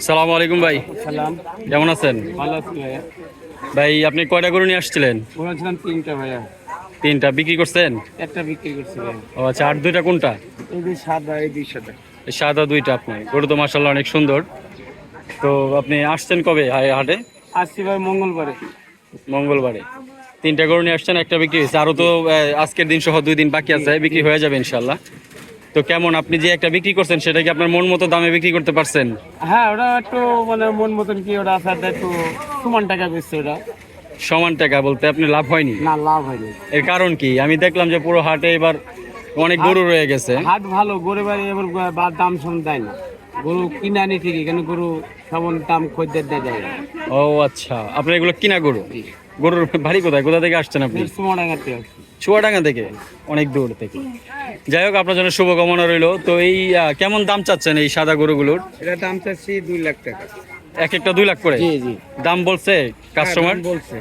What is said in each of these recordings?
সালাম আলাইকুম ভাই। সালাম। কেমন আছেন? ভালো আছি ভাইয়া। ভাই আপনি কয়টা গরু নিয়ে আসছিলেন? বলেছিলাম তিনটা ভাইয়া। তিনটা। বিক্রি করছেন? একটা বিক্রি করছি ভাইয়া। ও আচ্ছা আর দুইটা কোনটা? এই যে সাদা এই দুই সাদা। এই সাদা দুইটা আপনি গরু তো মার্শাল্লাহ অনেক সুন্দর। তো আপনি আসছেন কবে হাই- হাটে? আসছি ভাই মঙ্গলবারে। মঙ্গলবারে। তিনটা গরু নিয়ে আসছেন একটা বিক্রি হয়েছে। আরও তো আজকের দিন সহ দুই দিন বাকি আছে বিক্রি হয়ে যাবে ইনশাল্লাহ তো কেমন? আপনি যে একটা বিক্রি করছেন সেটা কি আপনার মন মতো দামে বিক্রি করতে পারছেন? হ্যাঁ ওটা একটু মানে মন মতন কি ওটা সাথে একটু সমান টাকা বেচছে ওটা। সমান টাকা বলতে আপনি লাভ হয়নি? না লাভ হয়নি। এর কারণ কি? আমি দেখলাম যে পুরো হাটে এবার অনেক গরু রয়ে গেছে। হাট ভালো গরু বাড়ি এবার বা দাম সম দেয় না। গরু কিনে আনি ঠিকই কেন গরু সমান দাম খদ্দের দেয় যায় না। ও আচ্ছা। আপনার এগুলো কিনা গরু? গরুর বাড়ি কোথায়? কোথা থেকে আসছেন আপনি? সুমাডাঙ্গাতে আসছি। চুয়াডাঙ্গা থেকে অনেক দূর থেকে। যাই হোক আপনার জন্য শুভকামনা রইল। তো এই কেমন দাম চাচ্ছেন এই সাদা গরুগুলোর? এটা দাম চাচ্ছি দুই লাখ টাকা। এক একটা দুই লাখ করে? জি জি। দাম বলছে কাস্টমার বলছে।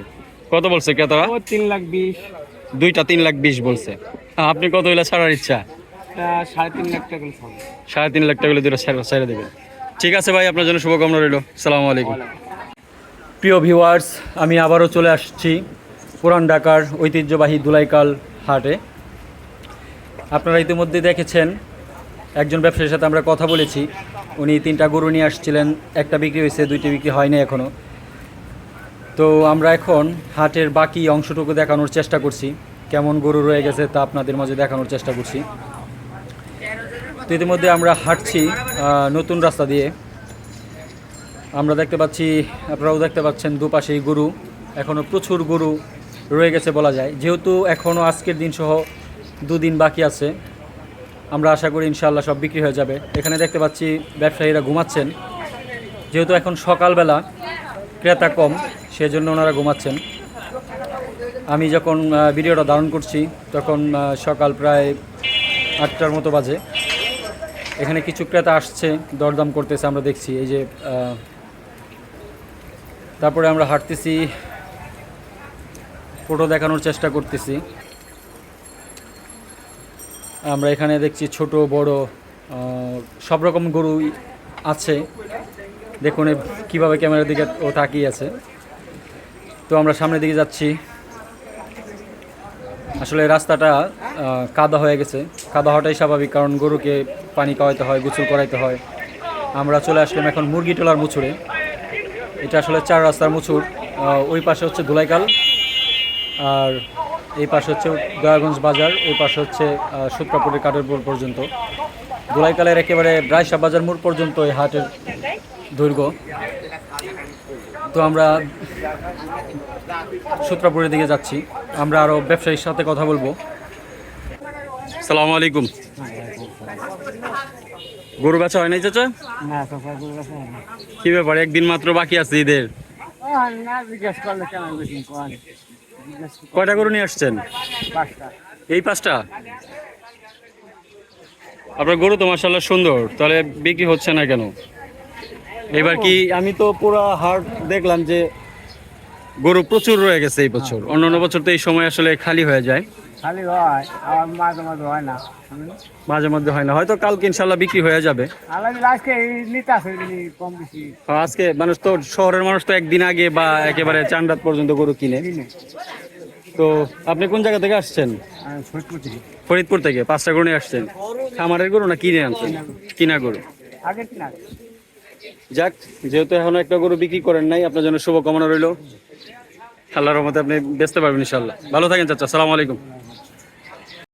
কত বলছে ক্রেতারা? তিন লাখ বিশ। দুইটা তিন লাখ বিশ বলছে। আপনি কত হইলে ছাড়ার ইচ্ছা? সাড়ে তিন লাখ টাকা সাড়ে তিন লাখ টাকা দুটো ছেড়ে ছেড়ে দেবেন। ঠিক আছে ভাই আপনার জন্য শুভকামনা রইল। সালামু আলাইকুম। প্রিয় ভিউয়ার্স আমি আবারও চলে আসছি। পুরান ঢাকার ঐতিহ্যবাহী দুলাইকাল হাটে। আপনারা ইতিমধ্যে দেখেছেন, একজন ব্যবসায়ীর সাথে আমরা কথা বলেছি। উনি তিনটা গরু নিয়ে আসছিলেন, একটা বিক্রি হয়েছে, দুইটি বিক্রি হয়নি এখনও তো আমরা এখন হাটের বাকি অংশটুকু দেখানোর চেষ্টা করছি। কেমন গরু রয়ে গেছে তা আপনাদের মাঝে দেখানোর চেষ্টা করছি। তো ইতিমধ্যে আমরা হাঁটছি নতুন রাস্তা দিয়ে। আমরা দেখতে পাচ্ছি, আপনারাও দেখতে পাচ্ছেন দুপাশেই গরু। এখনও প্রচুর গরু রয়ে গেছে বলা যায়। যেহেতু এখনও আজকের দিন সহ দুদিন বাকি আছে, আমরা আশা করি ইনশাল্লাহ সব বিক্রি হয়ে যাবে। এখানে দেখতে পাচ্ছি ব্যবসায়ীরা ঘুমাচ্ছেন। যেহেতু এখন সকালবেলা, ক্রেতা কম, সেজন্য ওনারা ঘুমাচ্ছেন। আমি যখন ভিডিওটা ধারণ করছি, তখন সকাল প্রায় আটটার মতো বাজে। এখানে কিছু ক্রেতা আসছে, দরদাম করতেছে, আমরা দেখছি। এই যে তারপরে আমরা হাঁটতেছি ফটো দেখানোর চেষ্টা করতেছি। আমরা এখানে দেখছি ছোট, বড় সব রকম গরু আছে। দেখুন কীভাবে ক্যামেরার দিকে ও তাকিয়ে আছে। তো আমরা সামনের দিকে যাচ্ছি। আসলে রাস্তাটা কাদা হয়ে গেছে। কাদা হওয়াটাই স্বাভাবিক, কারণ গরুকে পানি খাওয়াইতে হয়, গোসল করাইতে হয়। আমরা চলে আসলাম এখন মুরগি টোলার মুছুরে এটা আসলে চার রাস্তার মুছুর ওই পাশে হচ্ছে ধুলাইকাল। আর এই পাশে হচ্ছে দয়াগঞ্জ বাজার এই পাশে হচ্ছে সূত্রাপুরের কাঠের মোড় পর্যন্ত। ধুলাইকালের একেবারে রায়শা বাজার মোড় পর্যন্ত এই হাটের দৈর্ঘ্য। তো আমরা সূত্রাপুরের দিকে যাচ্ছি। আমরা আরও ব্যবসায়ীর সাথে কথা বলব। সালামু আলাইকুম। গরু বেচা হয় নাই চাচা? কি ব্যাপার একদিন মাত্র বাকি আছে ঈদের? কয়টা গরু নিয়ে আসছেন? এই পাঁচটা? আপনার গরু তো মার্শাল্লাহ সুন্দর তাহলে বিক্রি হচ্ছে না কেন? এবার কি আমি তো পুরো হাট দেখলাম যে গরু প্রচুর রয়ে গেছে এই বছর। অন্য বছর তো এই সময় আসলে খালি হয়ে যায়। খালি হয় মাঝে মাঝে হয় না। মাঝে মধ্যে হয় না। হয়তো কালকে ইনশাল্লাহ বিক্রি হয়ে যাবে। আজকে নিতে আসে কম বেশি। আজকে মানুষ তো শহরের মানুষ তো একদিন আগে বা একেবারে চান রাত পর্যন্ত গরু কিনে। কিনে। তো আপনি কোন জায়গা থেকে আসছেন? ফরিদপুর থেকে। পাঁচটা গরু নিয়ে আসছেন। খামারের গরু না কিনে আনছেন? কিনা গরু। আগে কিনা। যাক যেহেতু এখনও একটা গরু বিক্রি করেন নাই আপনার জন্য শুভকামনা রইল। আল্লাহর রহমতে আপনি বেচতে পারবেন ইনশাল্লাহ ভালো থাকেন চাচা সালাম আলাইকুম।